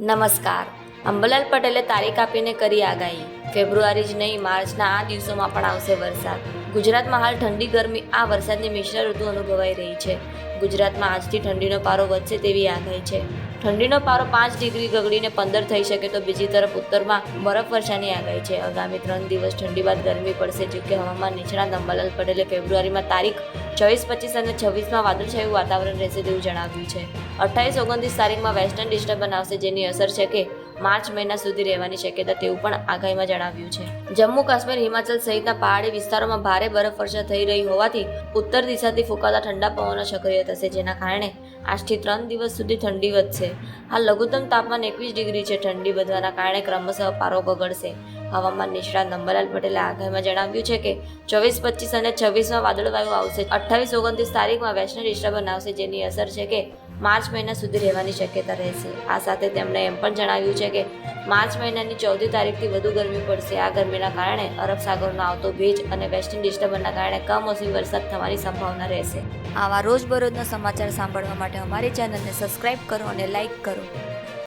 નમસ્કાર. અંબલાલ પટેલે તારીખ આપીને કરી આગાહી. ફેબ્રુઆરી જ નહીં, માર્ચના આ દિવસોમાં પણ આવશે વરસાદ. ગુજરાતમાં હાલ ઠંડી ગરમી, આ વરસાદની મિશ્ર ઋતુ અનુભવાઈ રહી છે. ગુજરાતમાં આજથી ઠંડીનો પારો વધશે તેવી આગાહી છે. ઠંડીનો પારો પાંચ ડિગ્રી ગગડીને પંદર થઈ શકે તો બીજી તરફ ઉત્તરમાં બરફવર્ષાની આગાહી છે. આગામી ત્રણ દિવસ ઠંડી બાદ ગરમી પડશે, જો કે હવામાન નિષ્ણાત અંબાલાલ પટેલે ફેબ્રુઆરીમાં તારીખ ચોવીસ, પચીસ અને છવ્વીસમાં વાદળછાયું વાતાવરણ રહેશે તેવું જણાવ્યું છે. અઠ્ઠાવીસ, ઓગણત્રીસ તારીખમાં વેસ્ટર્ન ડિસ્ટર્બન્સ આવશે, જેની અસર છે કે માર્ચ મહિના સુધી રહેવાની શક્યતા તેવું પણ આગાહીમાં જણાવ્યું છે. જમ્મુ કાશ્મીર, હિમાચલ સહિતના પહાડી વિસ્તારોમાં ભારે બરફવર્ષા થઈ રહી હોવાથી ઉત્તર દિશાથી ફૂંકાતા ઠંડા પવનો સક્રિય થશે, જેના કારણે આજથી ત્રણ દિવસ સુધી ઠંડી વધશે. હાલ લઘુત્તમ તાપમાન એકવીસ ડિગ્રી છે, ઠંડી વધવાના કારણે ક્રમશઃ પારો ગગડશે હવામાન નિષ્ણાત નંબરલાલ પટેલે આગાહીમાં જણાવ્યું છે કે ચોવીસ, પચીસ અને છવ્વીસમાં વાદળવાયુ આવશે. અઠ્ઠાવીસ, ઓગણત્રીસ તારીખમાં વૈષ્ણવ ડિસ્ટર્બન્સ આવશે જેની અસર છે કે માર્ચ મહિના સુધી રહેવાની શક્યતા રહેશે. આ સાથે તેમણે એમ પણ જણાવ્યું છે કે માર્ચ મહિનાની ચૌદી તારીખથી વધુ ગરમી પડશે. આ ગરમીના કારણે અરબ સાગરનો આવતો ભેજ અને વેસ્ટર્ન ડિસ્ટર્બન્સના કારણે કમોસમી વરસાદ થવાની સંભાવના રહેશે. આવા રોજબરોજના સમાચાર સાંભળવા માટે અમારી ચેનલને સબસ્ક્રાઇબ કરો અને લાઇક કરો.